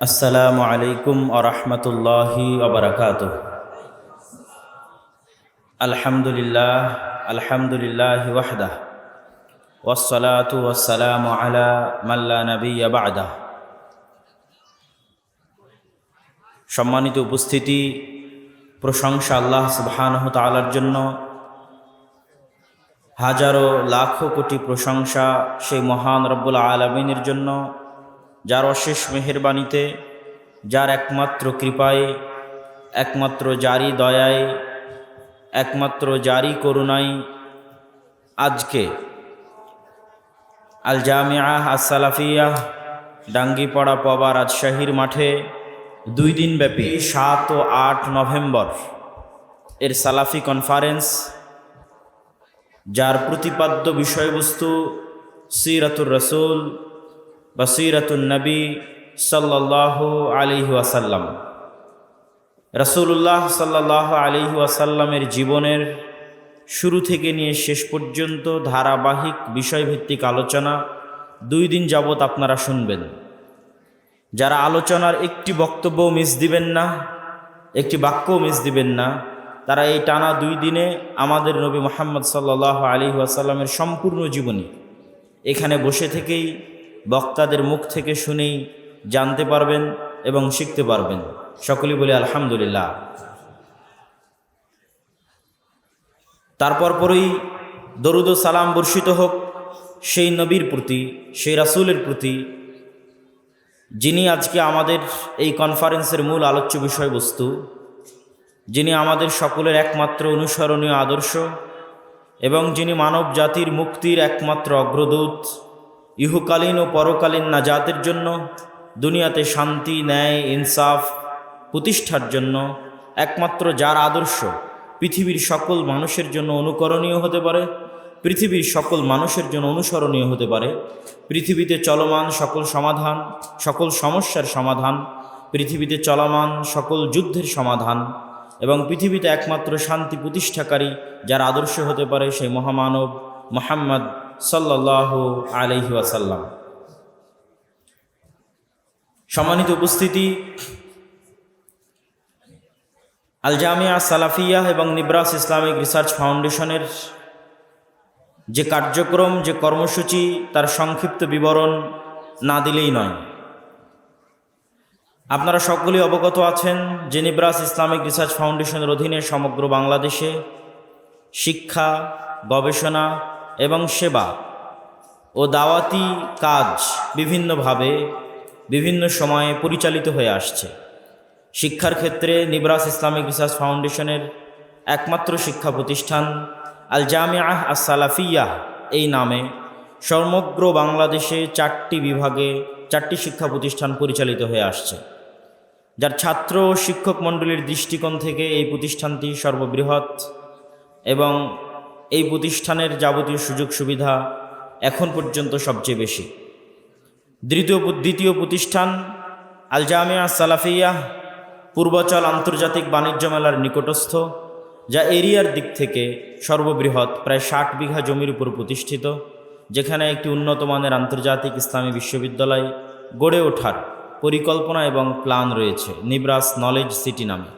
আসসালামু আলাইকুম আরহামতুল্লাহি ওবরাকাত আলহামদুলিল্লাহ আলহামদুলিল্লাহ ওয়াহদা ওয়াসসালাতু ওয়াসসালামু আলা মাল্লা নবী আবাদা সম্মানিত উপস্থিতি, প্রশংসা আল্লাহ সুবহানাহু তাআলার জন্য। হাজারো, লাখো কোটি প্রশংসা সেই মহান রব্বুল আলমিনের জন্য। যার অশেষ মেহেরবানিতে, যার একমাত্র কৃপায়, একমাত্র জারি দয়ায়, একমাত্র জারি করুণায় আজকে আল জামিয়া আসালাফিয়া ডাঙ্গিপাড়া পবা রাজশাহীর মাঠে দুই দিনব্যাপী সাত ও আট নভেম্বর এর সালাফি কনফারেন্স, যার প্রতিপাদ্য বিষয়বস্তু সিরাতুর রসুল বা সিরাতুল নবী সাল্লাহ আলিহু আসাল্লাম রসুল্লাহ সাল্লাহ আলিহু আসাল্লামের জীবনের শুরু থেকে নিয়ে শেষ পর্যন্ত ধারাবাহিক বিষয়ভিত্তিক আলোচনা দুই দিন যাবৎ আপনারা শুনবেন। যারা আলোচনার একটি বক্তব্য মিস দিবেন না, একটি বাক্যও মিস দিবেন না, তারা এই টানা দুই দিনে আমাদের নবী মোহাম্মদ সাল্লাহ আলী আসাল্লামের সম্পূর্ণ জীবনী এখানে বসে থেকেই বক্তাদের মুখ থেকে শুনেই জানতে পারবেন এবং শিখতে পারবেন। সকলেই বলি, আলহামদুলিল্লাহ। তারপর পরেই দরুদ সালাম বর্ষিত হোক, সেই নবীর প্রতি, সেই রাসুলের প্রতি, যিনি আজকে আমাদের এই কনফারেন্সের মূল আলোচ্য বিষয়বস্তু, যিনি আমাদের সকলের একমাত্র অনুসরণীয় আদর্শ এবং যিনি মানব জাতির মুক্তির একমাত্র অগ্রদূত ইহুকালীন ও পরকালীন নাজাতের জন্য, দুনিয়াতে শান্তি, ন্যায়, ইনসাফ প্রতিষ্ঠার জন্য, একমাত্র যার আদর্শ পৃথিবীর সকল মানুষের জন্য অনুকরণীয় হতে পারে, পৃথিবীর সকল মানুষের জন্য অনুসরণীয় হতে পারে, পৃথিবীতে চলমান সকল সমাধান, সকল সমস্যার সমাধান, পৃথিবীতে চলমান সকল যুদ্ধের সমাধান, এবং পৃথিবীতে একমাত্র শান্তি প্রতিষ্ঠাকারী যার আদর্শ হতে পারে সেই মহামানব মোহাম্মদ সাল্লাহ আলহি আসাল্লাম সম্মানিত উপস্থিতি আল জামিয়া সালাফিয়া এবং নিব্রাস ইসলামিক রিসার্চ ফাউন্ডেশনের যে কার্যক্রম, যে কর্মসূচি, তার সংক্ষিপ্ত বিবরণ না দিলেই নয়। আপনারা সকলেই অবগত আছেন যে নিব্রাস ইসলামিক রিসার্চ ফাউন্ডেশনের অধীনে সমগ্র বাংলাদেশে শিক্ষা, গবেষণা এবং সেবা ও দাওয়াতি কাজ বিভিন্নভাবে বিভিন্ন সময়ে পরিচালিত হয়ে আসছে। শিক্ষার ক্ষেত্রে নিবরাস ইসলামিক রিসার্চ ফাউন্ডেশনের একমাত্র শিক্ষা প্রতিষ্ঠান আল জামিয়াহ আসালাফিয়াহ এই নামে সমগ্র বাংলাদেশে চারটি বিভাগে চারটি শিক্ষা প্রতিষ্ঠান পরিচালিত হয়ে আসছে। যার ছাত্র ও শিক্ষক মণ্ডলীর দৃষ্টিকোণ থেকে এই প্রতিষ্ঠানটি সর্ববৃহৎ এবং এই প্রতিষ্ঠানের যাবতীয় সুযোগ সুবিধা এখন পর্যন্ত সবচেয়ে বেশি। দ্বিতীয় দ্বিতীয় প্রতিষ্ঠান আল জামিয়া সালাফিয়া, পূর্বাচল আন্তর্জাতিক বাণিজ্য মেলার নিকটস্থ, যা এরিয়ার দিক থেকে সর্ববৃহৎ প্রায় ষাট বিঘা জমির উপর প্রতিষ্ঠিত, যেখানে একটি উন্নত মানের আন্তর্জাতিক ইসলামী বিশ্ববিদ্যালয় গড়ে ওঠার পরিকল্পনা এবং প্ল্যান রয়েছে নিব্রাস নলেজ সিটি নামে।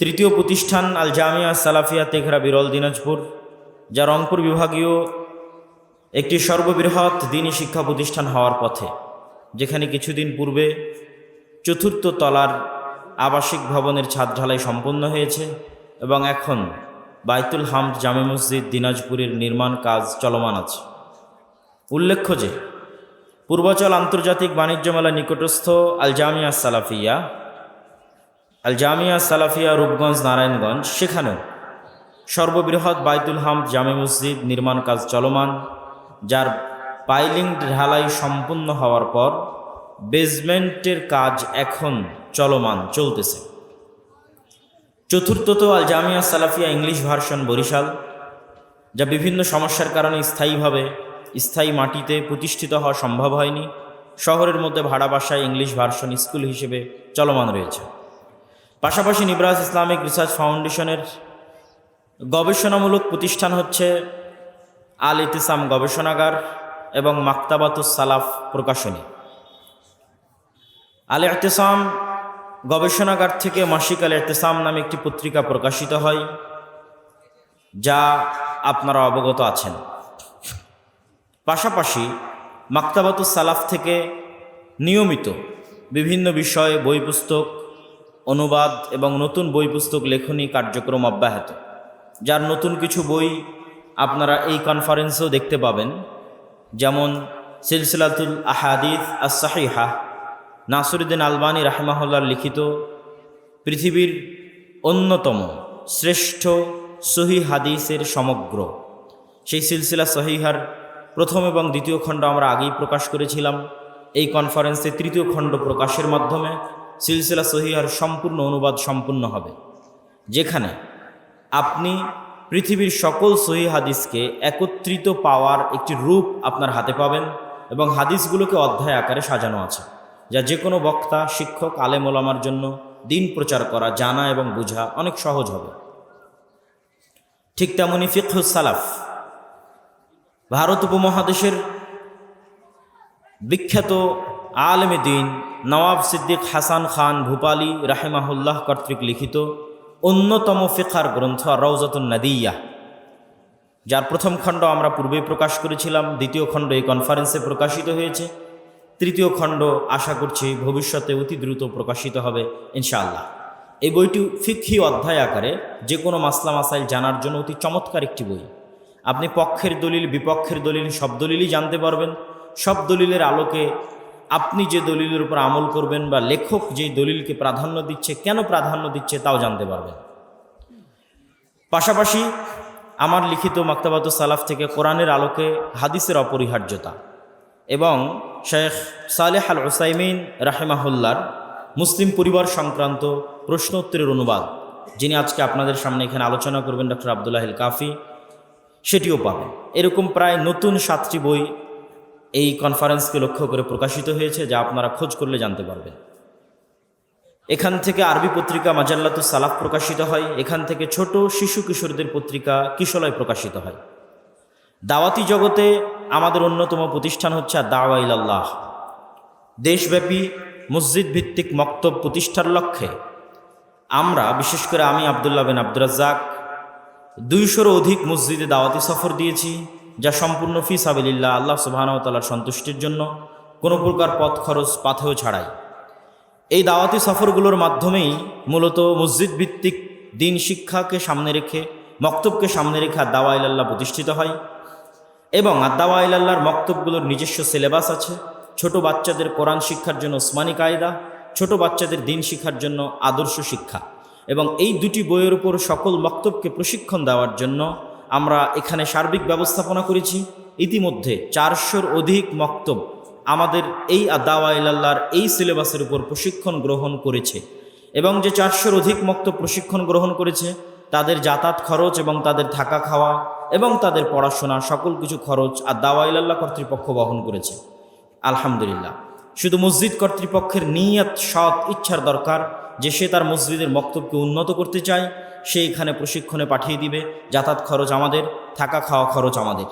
তৃতীয় প্রতিষ্ঠান আল জামিয়া সালাফিয়া তেঘরা বিরল দিনাজপুর যা রংপুর বিভাগীয় একটি সর্ববৃহৎ দিনী শিক্ষা প্রতিষ্ঠান হওয়ার পথে, যেখানে কিছুদিন পূর্বে চতুর্থ তলার আবাসিক ভবনের ছাদ ঢালাই সম্পন্ন হয়েছে এবং এখন বাইতুল হামদ জামে মসজিদ দিনাজপুরের নির্মাণ কাজ চলমান আছে। উল্লেখ্য যে, পূর্বাচল আন্তর্জাতিক বাণিজ্য মেলা নিকটস্থ আল জামিয়া সালাফিয়া আল জামিয়া সালাফিয়া রূপগঞ্জ, নারায়ণগঞ্জ, সেখানেও সর্ববৃহৎ বাইতুল হামদ জামে মসজিদ নির্মাণ কাজ চলমান, যার পাইলিং ঢালাই সম্পূর্ণ হওয়ার পর বেসমেন্টের কাজ এখন চলমান চলতেছে। চতুর্থত আল জামিয়া সালাফিয়া ইংলিশ ভার্সন বরিশাল, যা বিভিন্ন সমস্যার কারণে স্থায়ীভাবে স্থায়ী মাটিতে প্রতিষ্ঠিত হওয়া সম্ভব হয়নি, শহরের মধ্যে ভাড়া বাসায় ইংলিশ ভার্সন স্কুল হিসেবে চলমান রয়েছে। পাশাপাশি নিবরাজ ইসলামিক রিসার্চ ফাউন্ডেশনের গবেষণামূলক প্রতিষ্ঠান হচ্ছে আল ইতিসাম গবেষণাগার এবং মাক্তাবাতুস সালাফ প্রকাশনী। আল এহতেসাম গবেষণাগার থেকে মাসিক আল এহতেসাম নামে একটি পত্রিকা প্রকাশিত হয়, যা আপনারা অবগত আছেন। পাশাপাশি মাক্তাবাতুস সালাফ থেকে নিয়মিত বিভিন্ন বিষয়ে বই পুস্তক, অনুবাদ এবং নতুন বই পুস্তক লেখনী কার্যক্রম অব্যাহত। যার নতুন কিছু বই আপনারা এই কনফারেন্সেও দেখতে পাবেন। যেমন সিলসিলাতুল আহাদিস আসাহিহা নাসরুদ্দিন আলবানী রাহেমাহুল্লার লিখিত পৃথিবীর অন্যতম শ্রেষ্ঠ সহি হাদিসের সমগ্র। সেই সিলসিলা সহিহার প্রথম এবং দ্বিতীয় খণ্ড আমরা আগেই প্রকাশ করেছিলাম। এই কনফারেন্সে তৃতীয় খণ্ড প্রকাশের মাধ্যমে সিলসিলা সহিহার সম্পূর্ণ অনুবাদ সম্পূর্ণ হবে। যেখানে আপনি পৃথিবীর সকল সহি হাদিসকে একত্রিত পাওয়ার একটি রূপ আপনার হাতে পাবেন এবং হাদিসগুলোকে অধ্যায় আকারে সাজানো আছে, যা যে কোনো বক্তা, শিক্ষক, আলেম ওলামার জন্য দিন প্রচার করা, জানা এবং বোঝা অনেক সহজ হবে। ঠিক তেমনই ফিকহুস সালাফ, ভারত উপমহাদেশের বিখ্যাত আলমে দিন নওয়াব সিদ্দিক হাসান খান ভূপালি রাহেমাহুল্লাহ কর্তৃক লিখিত অন্যতম ফিখার গ্রন্থ রৌজাতুন নাদিয়া, যার প্রথম খণ্ড আমরা পূর্বেই প্রকাশ করেছিলাম, দ্বিতীয় খণ্ড এই কনফারেন্সে প্রকাশিত হয়েছে, তৃতীয় খণ্ড আশা করছি ভবিষ্যতে অতি দ্রুত প্রকাশিত হবে, ইনশাআল্লাহ। এই বইটি ফিক্ষি অধ্যায় আকারে যে কোনো মাসলা মাসাইল জানার জন্য অতি চমৎকার একটি বই। আপনি পক্ষের দলিল, বিপক্ষের দলিল, সব দলিলই জানতে পারবেন। সব দলিলের আলোকে আপনি যে দলিলের উপর আমল করবেন বা লেখক যে দলিলকে প্রাধান্য দিচ্ছে, কেন প্রাধান্য দিচ্ছে তাও জানতে পারবেন। পাশাপাশি আমার লিখিত মাক্তাবাত সালাফ থেকে কোরআনের আলোকে হাদিসের অপরিহার্যতা এবং শেখ সালেহ আল ওসাইমিন রাহেমাহুল্লার মুসলিম পরিবার সংক্রান্ত প্রশ্ন উত্তরের অনুবাদ, যিনি আজকে আপনাদের সামনে এখানে আলোচনা করবেন ডক্টর আবদুল্লাহিল কাফি, সেটিও পাবেন। এরকম প্রায় নতুন সাতটি বই এই কনফারেন্সকে লক্ষ্য করে প্রকাশিত হয়েছে, যা আপনারা খোঁজ করলে জানতে পারবেন। এখান থেকে আরবি পত্রিকা মাজাল্লাতু সালাফ প্রকাশিত হয়, এখান থেকে ছোট শিশু কিশোরদের পত্রিকা কিশলয় প্রকাশিত হয়। দাওয়াতি জগতে আমাদের অন্যতম প্রতিষ্ঠান হচ্ছে দাওয়া ইলাল্লাহ। দেশব্যাপী মসজিদ ভিত্তিক মক্তব প্রতিষ্ঠার লক্ষ্যে আমরা, বিশেষ করে আমি আবদুল্লাহ বিন আব্দুর রাজ্জাক, দুইশোরও অধিক মসজিদে দাওয়াতি সফর দিয়েছি। যা সম্পূর্ণ ফি সাবিল্লাহ আল্লাহ সুবাহানতালার সন্তুষ্টির জন্য কোনো প্রকার পথ খরচ পাথেও ছাড়াই। এই দাওয়াতি সফরগুলোর মাধ্যমেই মূলত মসজিদ ভিত্তিক দিন শিক্ষাকে সামনে রেখে, মক্তবকে সামনে রেখে দাওয়া ইলাল্লাহ প্রতিষ্ঠিত হয় এবং আদাওয়া ইলাল্লাহর মক্তবগুলোর নিজস্ব সিলেবাস আছে। ছোট বাচ্চাদের কোরআন শিক্ষার জন্য ওসমানী কায়দা, ছোট বাচ্চাদের দিন শিক্ষার জন্য আদর্শ শিক্ষা এবং এই দুটি বইয়ের উপর সকল মক্তবকে প্রশিক্ষণ দেওয়ার জন্য আমরা এখানে সার্বিক ব্যবস্থাপনা করেছি। ইতিমধ্যে চারশোর অধিক মক্তব আমাদের এই আদাওয়া ইলাল্লাহর এই সিলেবাসের উপর প্রশিক্ষণ গ্রহণ করেছে এবং যে চারশোর অধিক মক্ত প্রশিক্ষণ গ্রহণ করেছে, তাদের যাতায়াত খরচ এবং তাদের থাকা খাওয়া এবং তাদের পড়াশোনা সকল কিছু খরচ আর দাওয়া ইলাল্লাহ কর্তৃপক্ষ বহন করেছে। আলহামদুলিল্লাহ। শুধু মসজিদ কর্তৃপক্ষের নিয়ত, সৎ, ইচ্ছার দরকার যে সে তার মসজিদের মক্তবকে উন্নত করতে চায় সে এখানে প্রশিক্ষণে পাঠিয়ে দিবে। যাতায়াত খরচ আমাদের, থাকা খাওয়া খরচ আমাদের।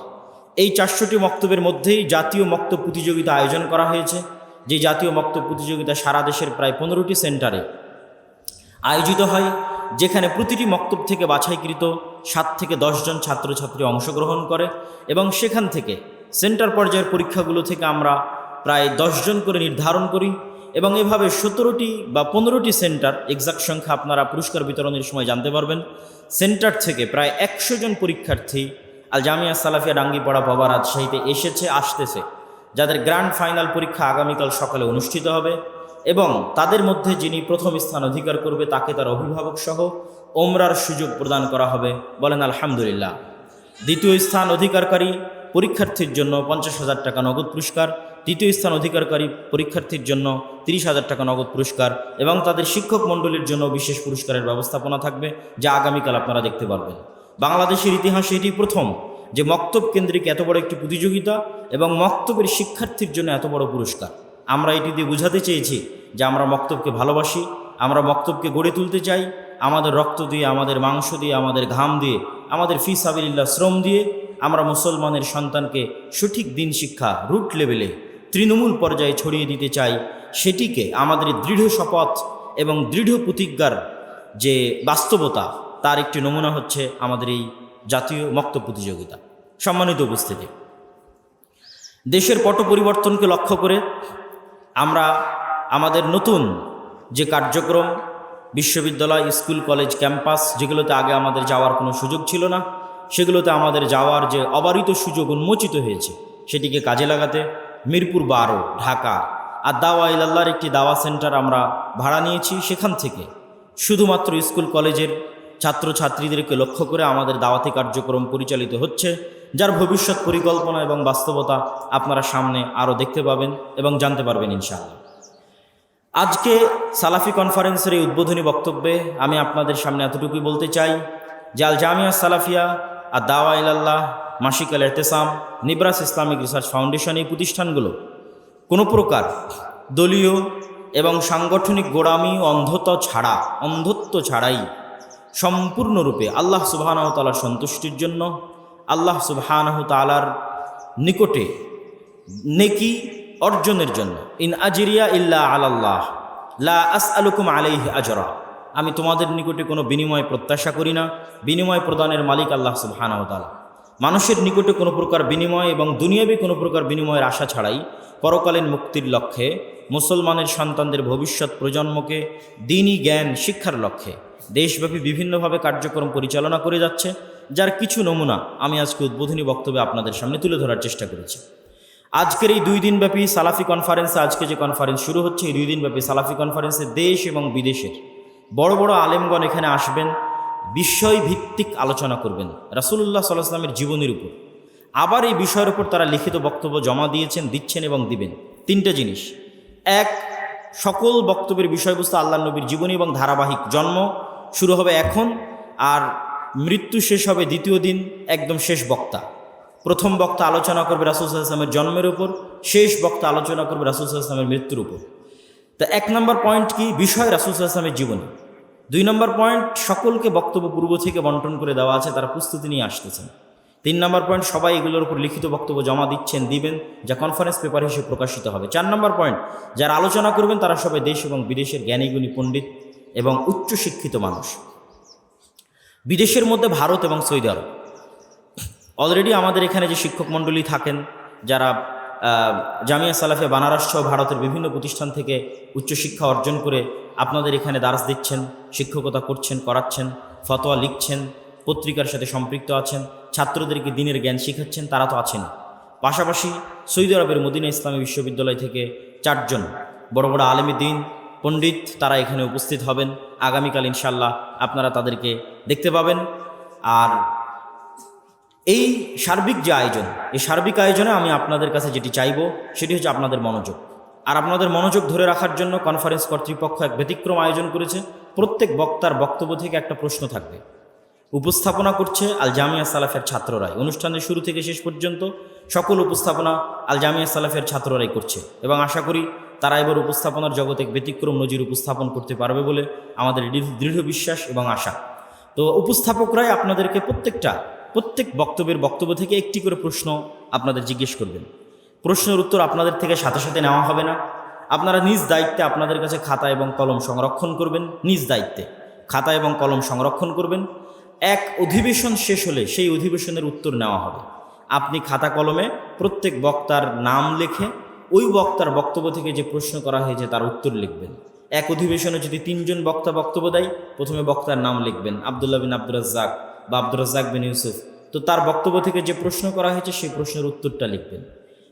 এই চারশোটি মক্তবের মধ্যেই জাতীয় মক্তব প্রতিযোগিতা আয়োজন করা হয়েছে। যে জাতীয় মক্তব প্রতিযোগিতা সারা দেশের প্রায় পনেরোটি সেন্টারে আয়োজিত হয়, যেখানে প্রতিটি মক্তব থেকে বাছাইকৃত সাত থেকে দশজন ছাত্রছাত্রী অংশগ্রহণ করে এবং সেখান থেকে সেন্টার পর্যায়ের পরীক্ষাগুলো থেকে আমরা প্রায় দশজন করে নির্ধারণ করি। এবং এভাবে সতেরোটি বা পনেরোটি সেন্টার এক্সাক্ট সংখ্যা আপনারা পুরস্কার বিতরণের সময় জানতে পারবেন। সেন্টার থেকে প্রায় একশো জন পরীক্ষার্থী আল জামিয়া সালাফিয়া ডাঙ্গিপাড়া বাবা রাজশাহীতে এসেছে, আসতেছে, যাদের গ্র্যান্ড ফাইনাল পরীক্ষা আগামীকাল সকালে অনুষ্ঠিত হবে এবং তাদের মধ্যে যিনি প্রথম স্থান অধিকার করবে তাকে তার অভিভাবক সহ ওমরার সুযোগ প্রদান করা হবে। বলেন আলহামদুলিল্লাহ। দ্বিতীয় স্থান অধিকারকারী পরীক্ষার্থীর জন্য পঞ্চাশ হাজার টাকা নগদ পুরস্কার, তৃতীয় স্থান অধিকারকারী পরীক্ষার্থীর জন্য তিরিশ হাজার টাকা নগদ পুরস্কার এবং তাদের শিক্ষক মণ্ডলীর জন্য বিশেষ পুরস্কারের ব্যবস্থাপনা থাকবে, যা আগামীকাল আপনারা দেখতে পারবেন। বাংলাদেশের ইতিহাসে এটি প্রথম যে মক্তব কেন্দ্রিক এত বড় একটি প্রতিযোগিতা এবং মক্তবের শিক্ষার্থীর জন্য এত বড় পুরস্কার। আমরা এটি দিয়ে বোঝাতে চেয়েছি যে আমরা মক্তবকে ভালোবাসি, আমরা মক্তবকে গড়ে তুলতে চাই, আমাদের রক্ত দিয়ে, আমাদের মাংস দিয়ে, আমাদের ঘাম দিয়ে, আমাদের ফি সাবিল্লা শ্রম দিয়ে আমরা মুসলমানের সন্তানকে সঠিক দিন শিক্ষা, রুট লেভেলে তৃণমূল পর্যায়ে ছড়িয়ে দিতে চাই, সেটিকে আমাদের দৃঢ় শপথ এবং দৃঢ় প্রতিজ্ঞার যে বাস্তবতা, তার একটি নমুনা হচ্ছে আমাদের এই জাতীয় মক্ত প্রতিযোগিতা। সম্মানিত উপস্থিতি, দেশের পট পরিবর্তনকে লক্ষ্য করে আমরা আমাদের নতুন যে কার্যক্রম, বিশ্ববিদ্যালয়, স্কুল, কলেজ, ক্যাম্পাস, যেগুলোতে আগে আমাদের যাওয়ার কোনো সুযোগ ছিল না সেগুলোতে আমাদের যাওয়ার যে অবারিত সুযোগ উন্মোচিত হয়েছে, সেটিকে কাজে লাগাতে মিরপুর বারো, ঢাকা আর দাওয়া ইলাল্লাহর একটি দাওয়া সেন্টার আমরা ভাড়া নিয়েছি সেখান থেকে। শুধুমাত্র স্কুল, কলেজের ছাত্রছাত্রীদেরকে লক্ষ্য করে আমাদের দাওয়াতি কার্যক্রম পরিচালিত হচ্ছে, যার ভবিষ্যৎ পরিকল্পনা এবং বাস্তবতা আপনারা সামনে আরও দেখতে পাবেন এবং জানতে পারবেন ইনশাআল্লাহ। আজকে সালাফি কনফারেন্সের এই উদ্বোধনী বক্তব্যে আমি আপনাদের সামনে এতটুকুই বলতে চাই যে আল জামিয়া সালাফিয়া আর দাওয়া ইলাল্লাহ মাসিক Al Ehtesam, Nibras Islamic research foundation এই প্রতিষ্ঠানগুলো কোনো প্রকার দলীয় এবং সাংগঠনিক গোড়ামি অন্ধত্ব ছাড়া, অন্ধত্ব ছাড়াই সম্পূর্ণরূপে আল্লাহ সুবাহানাহ তালার সন্তুষ্টির জন্য, আল্লাহ সুবাহানাহ তালার নিকটে নেকি অর্জনের জন্য, ইন আজিরিয়া ইল্লা আলাল্লাহ, লা আস আলুকুম আলাইহি আজরা। আমি তোমাদের নিকটে কোনো বিনিময় প্রত্যাশা করি না, বিনিময় প্রদানের মালিক আল্লাহ সুবহানাহু তাআলা। মানুষের নিকটে কোনো প্রকার বিনিময় এবং দুনিয়াবি কোনো প্রকার বিনিময়ের আশা ছাড়াই পরকালীন মুক্তির লক্ষ্যে, মুসলমানের সন্তানদের ভবিষ্যৎ প্রজন্মকে দিনই জ্ঞান, শিক্ষার লক্ষ্যে দেশব্যাপী বিভিন্নভাবে কার্যক্রম পরিচালনা করে যাচ্ছে, যার কিছু নমুনা আমি আজকে উদ্বোধনী বক্তব্যে আপনাদের সামনে তুলে ধরার চেষ্টা করেছি। আজকের এই দুই দিনব্যাপী সালাফি কনফারেন্সে, আজকে যে কনফারেন্স শুরু হচ্ছে, এই দুই দিনব্যাপী সালাফি কনফারেন্সে দেশ এবং বিদেশের বড় বড় আলেমগণ এখানে আসবেন বিষয় ভিত্তিক আলোচনা করবেন, রাসুলুল্লাহ সাল্লাহামের জীবনের উপর। আবার এই বিষয়ের উপর তারা লিখিত বক্তব্য জমা দিয়েছেন, দিচ্ছেন এবং দিবেন। তিনটা জিনিস। এক, সকল বক্তব্যের বিষয়বস্তু আল্লাহ নবীর জীবনী এবং ধারাবাহিক জন্ম, শুরু হবে এখন, আর মৃত্যু শেষ হবে দ্বিতীয় দিন, একদম শেষ বক্তা। প্রথম বক্তা আলোচনা করবে রাসুল সাল্লামের জন্মের উপর, শেষ বক্তা আলোচনা করবে রাসুল সাল্লামের মৃত্যুর উপর। তা এক নম্বর পয়েন্ট কি? বিষয় রাসুল সাল্লামের জীবনী। দুই নম্বর পয়েন্ট সকলকে বক্তব্য পূর্ব থেকে বন্টন করে দেওয়া আছে, তারা প্রস্তুতি নিয়ে আসতেছেন। তিন নম্বর পয়েন্ট সবাই এগুলোর উপর লিখিত বক্তব্য জমা দিচ্ছেন, দিবেন, যা কনফারেন্স পেপার হিসেবে প্রকাশিত হবে। চার নম্বর পয়েন্ট যারা আলোচনা করবেন, তারা সবাই দেশ এবং বিদেশের জ্ঞানীগুণী পণ্ডিত এবং উচ্চশিক্ষিত মানুষ। বিদেশের মধ্যে ভারত এবং সৌদি আরব। অলরেডি আমাদের এখানে যে শিক্ষক মণ্ডলী থাকেন, যারা জামিয়া সালাফিয়া বানারস সহ ভারতের বিভিন্ন প্রতিষ্ঠান থেকে উচ্চশিক্ষা অর্জন করে আপনাদের এখানে দারাজ দিচ্ছেন, শিক্ষকতা করছেন, করাচ্ছেন, ফতোয়া লিখছেন, পত্রিকার সাথে সম্পৃক্ত আছেন, ছাত্রদেরকে দিনের জ্ঞান শিখাচ্ছেন, তারা তো আছেন পাশাপাশি সৌদি আরবের মদিনা ইসলামী বিশ্ববিদ্যালয় থেকে চারজন বড় বড় আলেমী দিন, পণ্ডিত তারা এখানে উপস্থিত হবেন। আগামীকাল ইনশাল্লাহ আপনারা তাদেরকে দেখতে পাবেন। আর এই সার্বিক যে আয়োজন, এই সার্বিক আয়োজনে আমি আপনাদের কাছে যেটি চাইব, সেটি হচ্ছে আপনাদের মনোযোগ। আর আপনাদের মনোযোগ ধরে রাখার জন্য কনফারেন্স কর্তৃপক্ষ এক ব্যতিক্রম আয়োজন করেছে। প্রত্যেক বক্তার বক্তব্য থেকে একটা প্রশ্ন থাকবে। উপস্থাপনা করছে আল জামিয়া সালাফের ছাত্ররাই। অনুষ্ঠানের শুরু থেকে শেষ পর্যন্ত সকল উপস্থাপনা আল জামিয়া সালাফের ছাত্ররাই করছে। এবং আশা করি তারা এবার উপস্থাপনার জগতে ব্যতিক্রম নজির উপস্থাপন করতে পারবে বলে আমাদের দৃঢ়- বিশ্বাস এবং আশা। তো উপস্থাপকরাই আপনাদেরকে প্রত্যেকটা প্রত্যেক বক্তব্যের বক্তব্য থেকে একটি করে প্রশ্ন আপনাদের জিজ্ঞেস করবেন। প্রশ্নের উত্তর আপনাদের থেকে সাথে সাথে নেওয়া হবে না। আপনারা নিজ দায়িত্বে আপনাদের কাছে খাতা এবং কলম সংরক্ষণ করবেন। নিজ দায়িত্বে খাতা এবং কলম সংরক্ষণ করবেন। এক অধিবেশন শেষ হলে সেই অধিবেশনের উত্তর নেওয়া হবে। আপনি খাতা কলমে প্রত্যেক বক্তার নাম লেখে ওই বক্তার বক্তব্য থেকে যে প্রশ্ন করা হয়েছে তার উত্তর লিখবেন। এক অধিবেশনে যদি তিনজন বক্তা বক্তব্য দেয়, প্রথমে বক্তার নাম লিখবেন আবদুল্লাহ বিন রাজ্জাক। বা আব্দুর রাজ্জাক বিন ইউসুফ, তো তার বক্তব্য থেকে যে প্রশ্ন করা হয়েছে সেই প্রশ্নের উত্তরটা লিখবেন।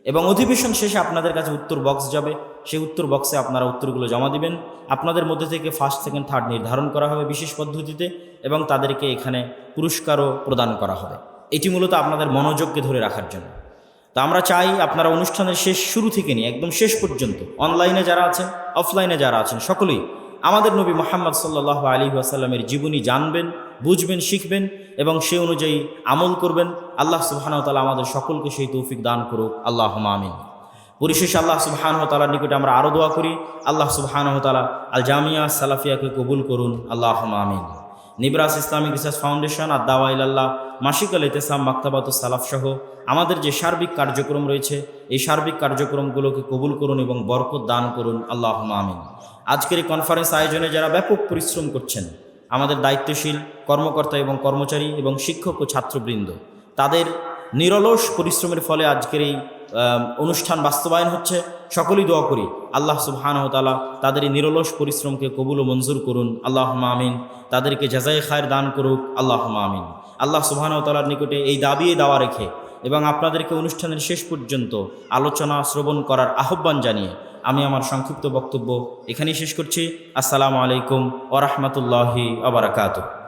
এবং অধিবেশন শেষে আপনাদের কাছে উত্তর বক্স যাবে, সেই উত্তর বক্সে আপনারা উত্তরগুলো জমা দিবেন। আপনাদের মধ্যে থেকে ফার্স্ট সেকেন্ড থার্ড নির্ধারণ করা হবে বিশেষ পদ্ধতিতে এবং তাদেরকে এখানে পুরস্কারও প্রদান করা হবে। এটি মূলত আপনাদের মনোযোগকে ধরে রাখার জন্য। তো আমরা চাই আপনারা অনুষ্ঠানের শেষ শুরু থেকে নিয়ে, একদম শেষ পর্যন্ত অনলাইনে যারা আছেন অফলাইনে যারা আছেন, সকলেই আমাদের নবী মোহাম্মদ সাল্লাহ আলী আসাল্লামের জীবনী জানবেন, বুঝবেন, শিখবেন এবং সে অনুযায়ী আমল করবেন। আল্লাহ সুবাহানতালা আমাদের সকলকে সেই তৌফিক দান করুক। আল্লাহ আমিন। পরিশেষে আল্লাহ সুবাহানতালার নিকটে আমরা আরও দোয়া করি। আল্লাহ সুবাহানতালা আল জামিয়া সালাফিয়াকে কবুল করুন। আল্লাহ আমিন। নিবরাস ইসলামিক রিসার্চ ফাউন্ডেশন আর দাওয়া ইলাল্লাহ মাসিক আল ইতেসাম, মাক্তাবাতুস সালাফ সহ আমাদের যে সার্বিক কার্যক্রম রয়েছে, এই সার্বিক কার্যক্রমগুলোকে কবুল করুন এবং বরকত দান করুন। আল্লাহ আমিন। আজকের এই কনফারেন্স আয়োজনে যারা ব্যাপক পরিশ্রম করছেন, আমাদের দায়িত্বশীল কর্মকর্তা এবং কর্মচারী এবং শিক্ষক ও ছাত্রবৃন্দ, তাদের নিরলস পরিশ্রমের ফলে আজকের এই অনুষ্ঠান বাস্তবায়ন হচ্ছে। সকলেই দোয়া করি, আল্লাহ সুবহানাহু তাআলা তাদের এই নিরলস পরিশ্রমকে কবুল ও মঞ্জুর করুন। আল্লাহ আমিন। তাদেরকে জাজাই খায়ের দান করুক। আল্লাহ আমিন। আল্লাহ সুবহানাহু তাআলার নিকটে এই দাবি দাওয়া রেখে এবং আপনাদেরকে অনুষ্ঠানের শেষ পর্যন্ত আলোচনা শ্রবণ করার আহ্বান জানিয়ে আমি আমার সংক্ষিপ্ত বক্তব্য এখানেই শেষ করছি। আসসালামু আলাইকুম ওরহমতুল্লাহি আবরাকাতুহ